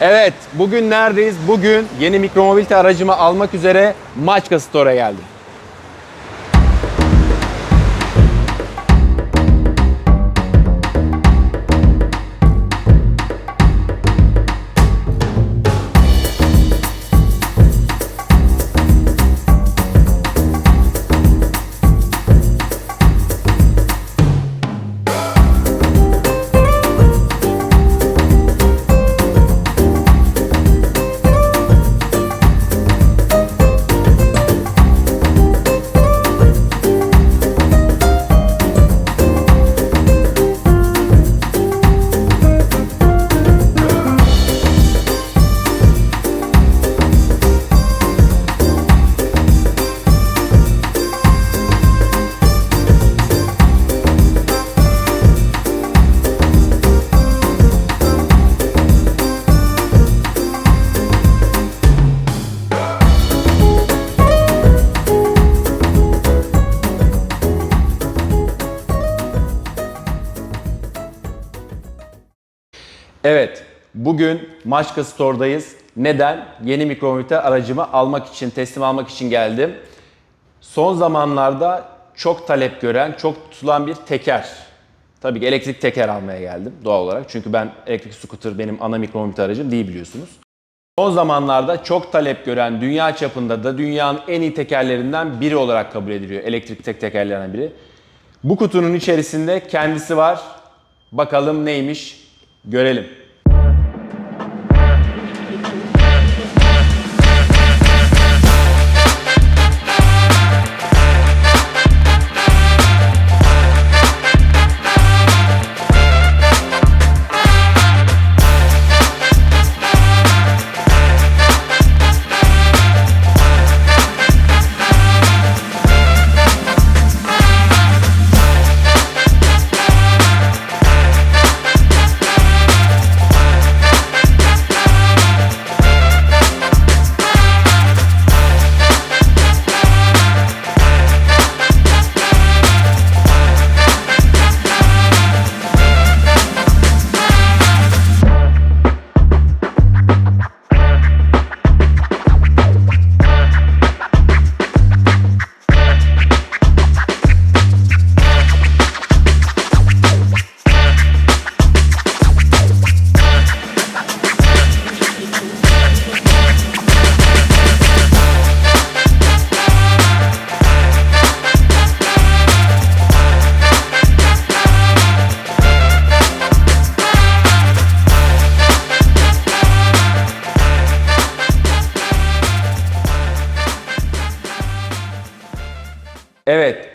Evet, bugün neredeyiz? Bugün yeni mikromobilite aracımı almak üzere Maçka Store'a geldim. Evet, bugün Maçka Store'dayız. Neden? Yeni mikromobilite aracımı almak için, teslim almak için geldim. Son zamanlarda çok talep gören, çok tutulan bir teker. Tabii ki elektrik teker almaya geldim doğal olarak. Çünkü ben elektrik scooter benim ana mikromobilite aracım değil biliyorsunuz. Son zamanlarda çok talep gören, dünya çapında da dünyanın en iyi tekerlerinden biri olarak kabul ediliyor. Elektrik tek tekerlerinden biri. Bu kutunun içerisinde kendisi var. Bakalım neymiş? Görelim.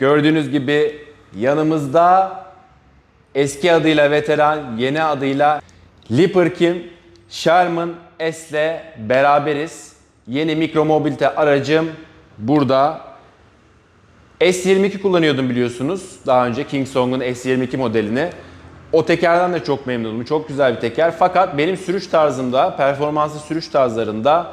Gördüğünüz gibi yanımızda eski adıyla veteran, yeni adıyla Liperkim Sherman S'le beraberiz. Yeni mikromobilite aracım burada. S22 kullanıyordum biliyorsunuz. Daha önce Kingsong'un S22 modelini. O tekerden de çok memnunum. Çok güzel bir teker. Fakat benim sürüş tarzımda, performanslı sürüş tarzlarında,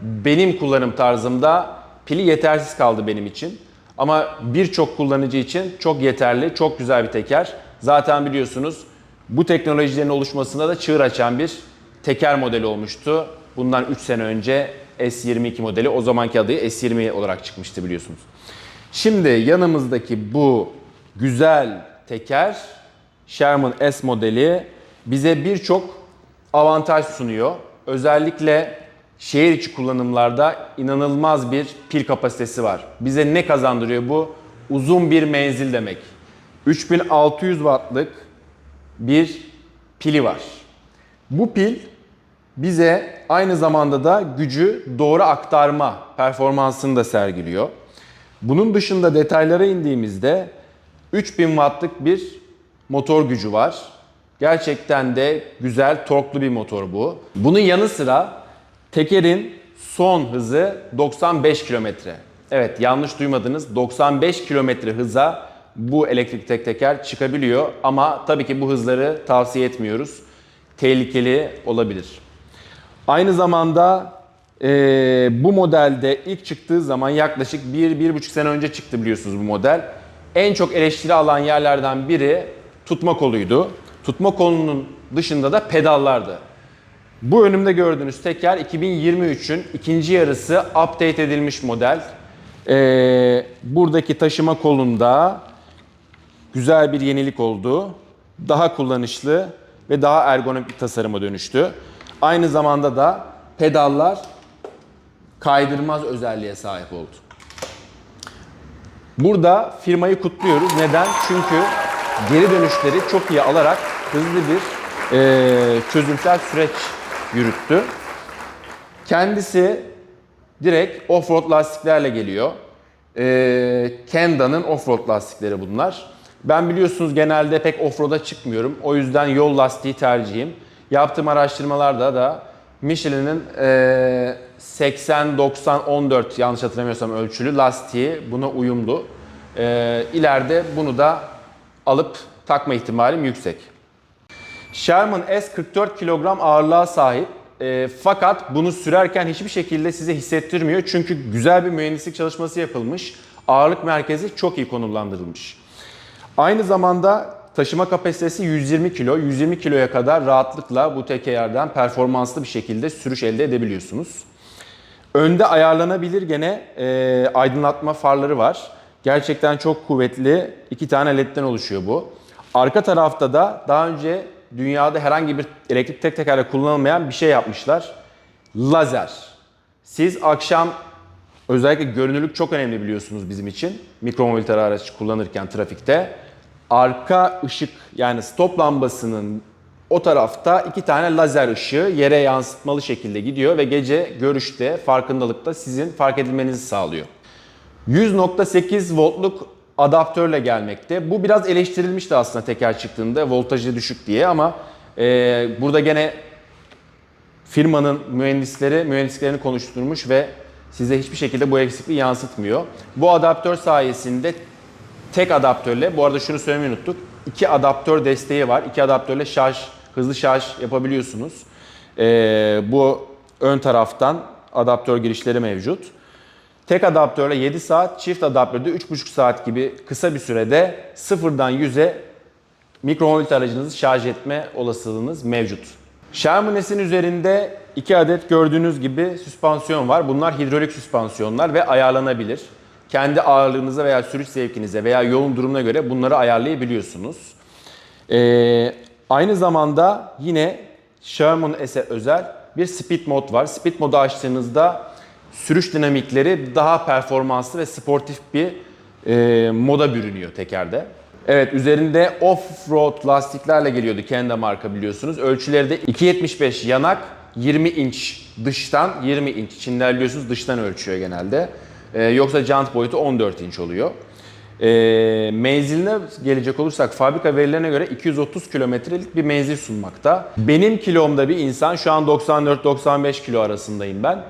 benim kullanım tarzımda pili yetersiz kaldı benim için. Ama birçok kullanıcı için çok yeterli, çok güzel bir teker. Zaten biliyorsunuz bu teknolojilerin oluşmasında da çığır açan bir teker modeli olmuştu. Bundan 3 sene önce S22 modeli o zamanki adı S20 olarak çıkmıştı biliyorsunuz. Şimdi yanımızdaki bu güzel teker Sherman S modeli bize birçok avantaj sunuyor. Özellikle şehir içi kullanımlarda inanılmaz bir pil kapasitesi var. Bize ne kazandırıyor bu? Uzun bir menzil demek. 3600 wattlık bir pili var. Bu pil bize aynı zamanda da gücü doğru aktarma performansını da sergiliyor. Bunun dışında detaylara indiğimizde 3000 wattlık bir motor gücü var. Gerçekten de güzel torklu bir motor bu. Bunun yanı sıra tekerin son hızı 95 kilometre. Evet yanlış duymadınız 95 kilometre hıza bu elektrik tek teker çıkabiliyor ama tabii ki bu hızları tavsiye etmiyoruz. Tehlikeli olabilir. Aynı zamanda eee, bu modelde ilk çıktığı zaman yaklaşık 1-1,5 sene önce çıktı biliyorsunuz bu model. En çok eleştiri alan yerlerden biri tutma koluydu. Tutma kolunun dışında da pedallardı. Bu önümde gördüğünüz teker 2023'ün ikinci yarısı update edilmiş model. Ee, buradaki taşıma kolunda güzel bir yenilik oldu. Daha kullanışlı ve daha ergonomik bir tasarıma dönüştü. Aynı zamanda da pedallar kaydırmaz özelliğe sahip oldu. Burada firmayı kutluyoruz. Neden? Çünkü geri dönüşleri çok iyi alarak hızlı bir e, çözümsel süreç yürüttü. Kendisi direkt offroad lastiklerle geliyor. E, Kenda'nın offroad lastikleri bunlar. Ben biliyorsunuz genelde pek offroad'a çıkmıyorum. O yüzden yol lastiği tercihim. Yaptığım araştırmalarda da Michelin'in e, 80-90-14 yanlış hatırlamıyorsam ölçülü lastiği buna uyumlu. E, ileride bunu da alıp takma ihtimalim yüksek. Sherman S 44 kilogram ağırlığa sahip. E, fakat bunu sürerken hiçbir şekilde size hissettirmiyor. Çünkü güzel bir mühendislik çalışması yapılmış. Ağırlık merkezi çok iyi konumlandırılmış. Aynı zamanda taşıma kapasitesi 120 kilo. 120 kiloya kadar rahatlıkla bu tekerden performanslı bir şekilde sürüş elde edebiliyorsunuz. Önde ayarlanabilir gene e, aydınlatma farları var. Gerçekten çok kuvvetli iki tane ledden oluşuyor bu. Arka tarafta da daha önce dünyada herhangi bir elektrik tek tekerle kullanılmayan bir şey yapmışlar. Lazer. Siz akşam özellikle görünürlük çok önemli biliyorsunuz bizim için. Mikromobilite araç kullanırken trafikte. Arka ışık yani stop lambasının o tarafta iki tane lazer ışığı yere yansıtmalı şekilde gidiyor ve gece görüşte, farkındalıkta sizin fark edilmenizi sağlıyor. 100.8 voltluk adaptörle gelmekte. Bu biraz eleştirilmişti aslında teker çıktığında voltajı düşük diye ama e, burada gene firmanın mühendisleri mühendislerini konuşturmuş ve size hiçbir şekilde bu eksikliği yansıtmıyor. Bu adaptör sayesinde tek adaptörle, bu arada şunu söylemeyi unuttuk. İki adaptör desteği var. İki adaptörle şarj, hızlı şarj yapabiliyorsunuz. Ee, bu ön taraftan adaptör girişleri mevcut. Tek adaptörle 7 saat, çift adaptörde 3,5 saat gibi kısa bir sürede sıfırdan 100'e mikromobilite aracınızı şarj etme olasılığınız mevcut. Shermanes'in üzerinde 2 adet gördüğünüz gibi süspansiyon var. Bunlar hidrolik süspansiyonlar ve ayarlanabilir. Kendi ağırlığınıza veya sürüş zevkinize veya yolun durumuna göre bunları ayarlayabiliyorsunuz. Ee, aynı zamanda yine Sherman S'e özel bir speed mod var. Speed modu açtığınızda sürüş dinamikleri daha performanslı ve sportif bir e, moda bürünüyor tekerde. Evet üzerinde off-road lastiklerle geliyordu Kenda marka biliyorsunuz. Ölçüleri de 2.75 yanak 20 inç dıştan 20 inç. İçinden biliyorsunuz dıştan ölçüyor genelde. Ee, yoksa jant boyutu 14 inç oluyor. Ee, menziline gelecek olursak fabrika verilerine göre 230 kilometrelik bir menzil sunmakta. Benim kilomda bir insan şu an 94-95 kilo arasındayım ben.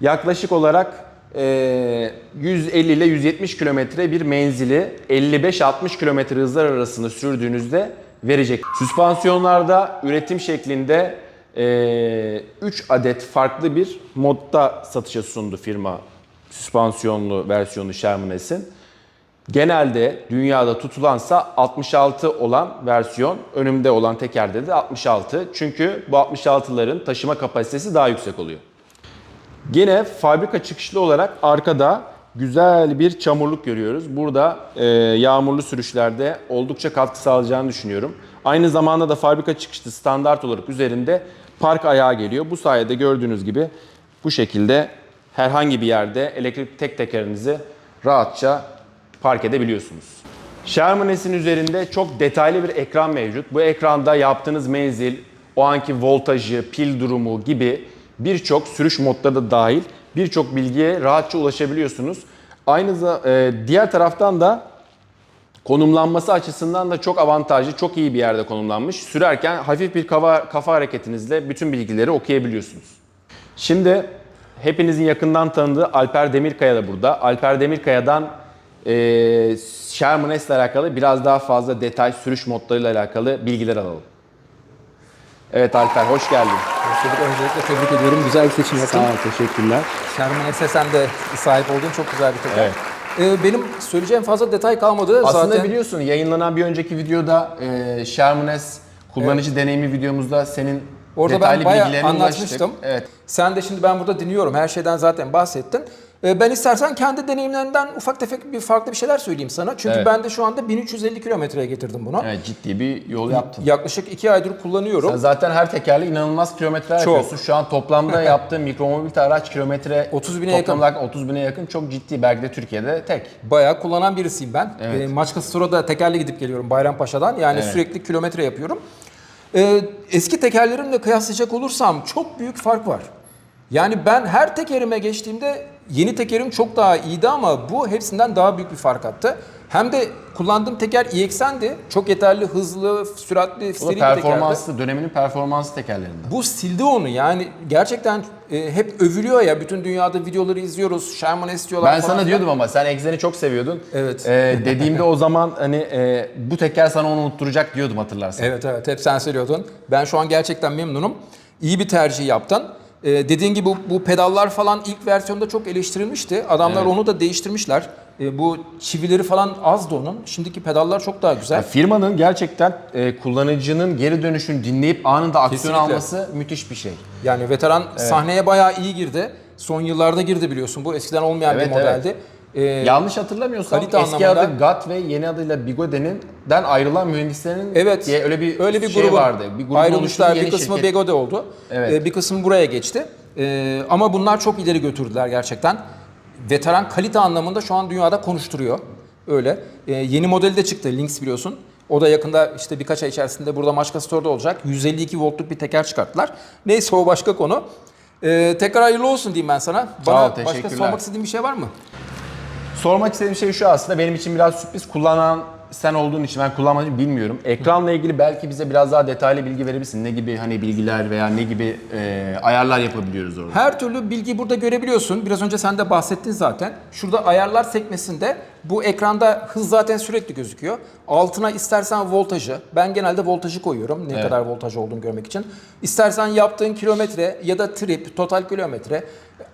Yaklaşık olarak e, 150 ile 170 kilometre bir menzili 55-60 kilometre hızlar arasında sürdüğünüzde verecek. Süspansiyonlarda üretim şeklinde 3 adet farklı bir modda satışa sundu firma süspansiyonlu versiyonu Sherman S'in. Genelde dünyada tutulansa 66 olan versiyon, önümde olan tekerde de 66. Çünkü bu 66'ların taşıma kapasitesi daha yüksek oluyor. Gene fabrika çıkışlı olarak arkada güzel bir çamurluk görüyoruz. Burada e, yağmurlu sürüşlerde oldukça katkı sağlayacağını düşünüyorum. Aynı zamanda da fabrika çıkışlı standart olarak üzerinde park ayağı geliyor. Bu sayede gördüğünüz gibi bu şekilde herhangi bir yerde elektrik tek tekerinizi rahatça park edebiliyorsunuz. Sherman S'in üzerinde çok detaylı bir ekran mevcut. Bu ekranda yaptığınız menzil, o anki voltajı, pil durumu gibi birçok sürüş modları da dahil birçok bilgiye rahatça ulaşabiliyorsunuz. Aynı za- e, diğer taraftan da konumlanması açısından da çok avantajlı, çok iyi bir yerde konumlanmış. Sürerken hafif bir kafa, kafa hareketinizle bütün bilgileri okuyabiliyorsunuz. Şimdi hepinizin yakından tanıdığı Alper Demirkaya da burada. Alper Demirkaya'dan e, Sherman S ile alakalı biraz daha fazla detay sürüş modlarıyla alakalı bilgiler alalım. Evet Alper hoş geldin. Hoşçakalın. Öncelikle tebrik ediyorum. Güzel bir seçim yaptın. Sağ ol, teşekkürler. Sherman SS'en de sahip olduğun çok güzel bir teker. Evet. Ee, benim söyleyeceğim fazla detay kalmadı. Aslında Zaten biliyorsun yayınlanan bir önceki videoda e, Sherman S kullanıcı deneyimi videomuzda senin Orada Detaylı ben bayağı bilgilerine anlatmıştım. ulaştık. Evet. Sen de şimdi ben burada dinliyorum. Her şeyden zaten bahsettin. Ee, Ben istersen kendi deneyimlerinden ufak tefek bir farklı bir şeyler söyleyeyim sana. Çünkü Evet. ben de şu anda 1350 kilometreye getirdim bunu. Evet ciddi bir yol yaptın. Yaklaşık 2 aydır kullanıyorum. Sen zaten her tekerle inanılmaz kilometreler Çok. yapıyorsun. Şu an toplamda yaptığın mikromobilite araç kilometre 30 bine toplam olarak 30 bine yakın çok ciddi. Belki de Türkiye'de tek. Bayağı kullanan birisiyim ben. Evet. E, Maçka Store'a tekerle gidip geliyorum Bayrampaşa'dan. Yani sürekli kilometre yapıyorum. E, eski tekerlerimle kıyaslayacak olursam çok büyük fark var. Yani ben her tekerime geçtiğimde yeni tekerim çok daha iyiydi ama bu hepsinden daha büyük bir fark attı. Hem de kullandığım teker EXN'di. Çok yeterli, hızlı, süratli, Bu seri bir tekerdi. performanslı, döneminin performanslı tekerlerinden. Bu sildi onu yani gerçekten e, hep övülüyor ya bütün dünyada videoları izliyoruz. Sherman S diyorlar Ben falan sana diyordum ama sen Exen'i çok seviyordun. Evet. Ee, dediğimde o zaman hani e, bu teker sana onu unutturacak diyordum hatırlarsan. Evet evet hep sen söylüyordun. Ben şu an gerçekten memnunum. İyi bir tercih yaptın. Ee, dediğin gibi bu, bu pedallar falan ilk versiyonda çok eleştirilmişti. Adamlar Evet. onu da değiştirmişler. Ee, bu çivileri falan azdı onun. Şimdiki pedallar çok daha güzel. Ya firmanın gerçekten e, kullanıcının geri dönüşünü dinleyip anında aksiyon Kesinlikle. alması müthiş bir şey. Yani veteran sahneye bayağı iyi girdi. Son yıllarda girdi biliyorsun. Bu eskiden olmayan Evet, bir modeldi. Ee, Yanlış hatırlamıyorsam kalite eski anlamında- adı GAT ve yeni adıyla Bigode'nin den ayrılan mühendislerin Evet. diye öyle bir öyle bir şey grubun vardı. Bir grubun ayrılmışlar. oluştuğu Bir yeni kısmı şirket. Begode oldu. Evet. Ee, bir kısmı buraya geçti. Ee, ama bunlar çok ileri götürdüler gerçekten. Veteran kalite anlamında şu an dünyada konuşturuyor. Öyle. Ee, yeni modeli de çıktı. Lynx biliyorsun. O da yakında işte birkaç ay içerisinde burada Maçka Store'da olacak. 152 voltluk bir teker çıkarttılar. Neyse o başka konu. Ee, tekrar hayırlı olsun diyeyim ben sana. Bana başka teşekkürler. sormak istediğin bir şey var mı? Sormak istediğim şey şu aslında benim için biraz sürpriz. Kullanan sen olduğun için ben kullanmadım bilmiyorum. Ekranla ilgili belki bize biraz daha detaylı bilgi verebilirsin. Ne gibi hani bilgiler veya ne gibi e, ayarlar yapabiliyoruz orada? Her türlü bilgiyi burada görebiliyorsun. Biraz önce sen de bahsettin zaten. Şurada ayarlar sekmesinde bu ekranda hız zaten sürekli gözüküyor. Altına istersen voltajı, ben genelde voltajı koyuyorum ne Evet. kadar voltaj olduğunu görmek için. İstersen yaptığın kilometre ya da trip, total kilometre,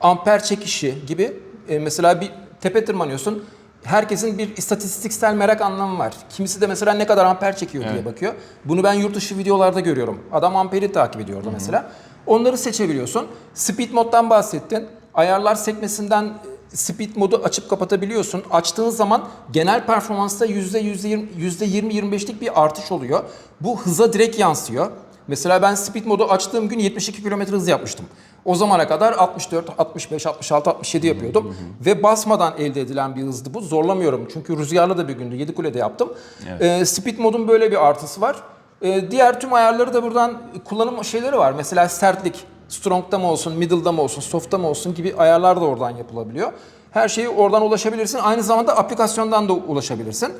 amper çekişi gibi e, mesela bir tepe tırmanıyorsun. Herkesin bir istatistiksel merak anlamı var. Kimisi de mesela ne kadar amper çekiyor diye bakıyor. Bunu ben yurt dışı videolarda görüyorum. Adam amperi takip ediyordu mesela. Onları seçebiliyorsun. Speed moddan bahsettin. Ayarlar sekmesinden e, speed modu açıp kapatabiliyorsun. Açtığın zaman genel performansta %20 %20-25'lik bir artış oluyor. Bu hıza direkt yansıyor. Mesela ben speed modu açtığım gün 72 km hız yapmıştım. O zamana kadar 64, 65, 66, 67 yapıyordum. Ve basmadan elde edilen bir hızdı bu. Zorlamıyorum çünkü rüzgarlı da bir gündü. Yedikule'de yaptım. Ee, speed modun böyle bir artısı var. Ee, diğer tüm ayarları da buradan kullanım şeyleri var. Mesela sertlik, strong'da mı olsun, middle'da mı olsun, soft'ta mı olsun gibi ayarlar da oradan yapılabiliyor. Her şeyi oradan ulaşabilirsin. Aynı zamanda aplikasyondan da ulaşabilirsin.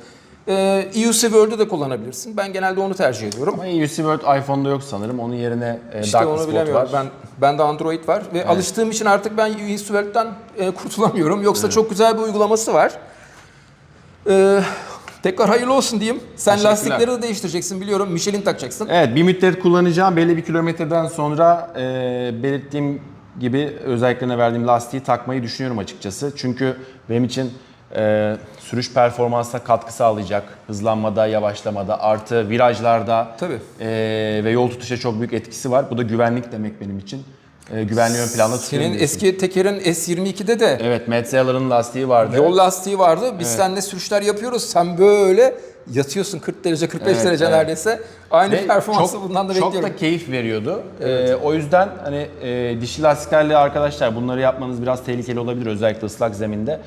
Ee, EUC Word'ü de kullanabilirsin. Ben genelde onu tercih ediyorum. Ama UC Word iPhone'da yok sanırım. Onun yerine e, İşte Dark onu Spot var. Ben ben de Android var ve alıştığım için artık ben EUC Word'den e, kurtulamıyorum. Yoksa çok güzel bir uygulaması var. Ee, tekrar hayırlı olsun diyeyim. Sen lastikleri de değiştireceksin biliyorum. Michelin takacaksın. Evet bir müddet kullanacağım. Belli bir kilometreden sonra e, belirttiğim gibi özelliklerine verdiğim lastiği takmayı düşünüyorum açıkçası. Çünkü benim için e, sürüş performansına katkı sağlayacak. Hızlanmada, yavaşlamada, artı virajlarda Tabii. e, ve yol tutuşa çok büyük etkisi var. Bu da güvenlik demek benim için. E, güvenliği ön planda tutuyorum. Senin diyorsun. eski tekerin S22'de de Evet, Matt Saylor'ın lastiği vardı. yol lastiği vardı. Biz seninle sürüşler yapıyoruz. Sen böyle yatıyorsun 40 derece 45 Evet, derece evet. neredeyse. Aynı Ve performansı çok, bundan da çok bekliyorum. da keyif veriyordu. Ee, o yüzden hani e, dişli lastiklerle arkadaşlar bunları yapmanız biraz tehlikeli olabilir özellikle ıslak zeminde.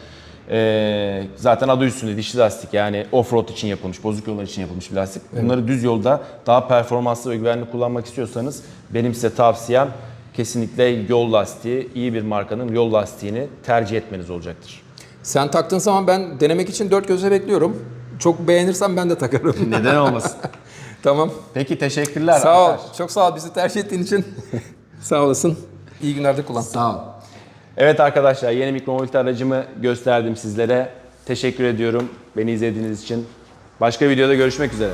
Ee, zaten adı üstünde dişli lastik yani off-road için yapılmış, bozuk yollar için yapılmış bir lastik. Bunları düz yolda daha performanslı ve güvenli kullanmak istiyorsanız benim size tavsiyem kesinlikle yol lastiği, iyi bir markanın yol lastiğini tercih etmeniz olacaktır. Sen taktığın zaman ben denemek için dört gözle bekliyorum. Çok beğenirsen ben de takarım. Neden olmasın? tamam. Peki teşekkürler. Sağ ol. Alper. Çok sağ ol bizi tercih ettiğin için. sağ olasın. İyi günlerde kullan. Sağ ol. Evet arkadaşlar yeni mikromobilite aracımı gösterdim sizlere. Teşekkür ediyorum beni izlediğiniz için. Başka videoda görüşmek üzere.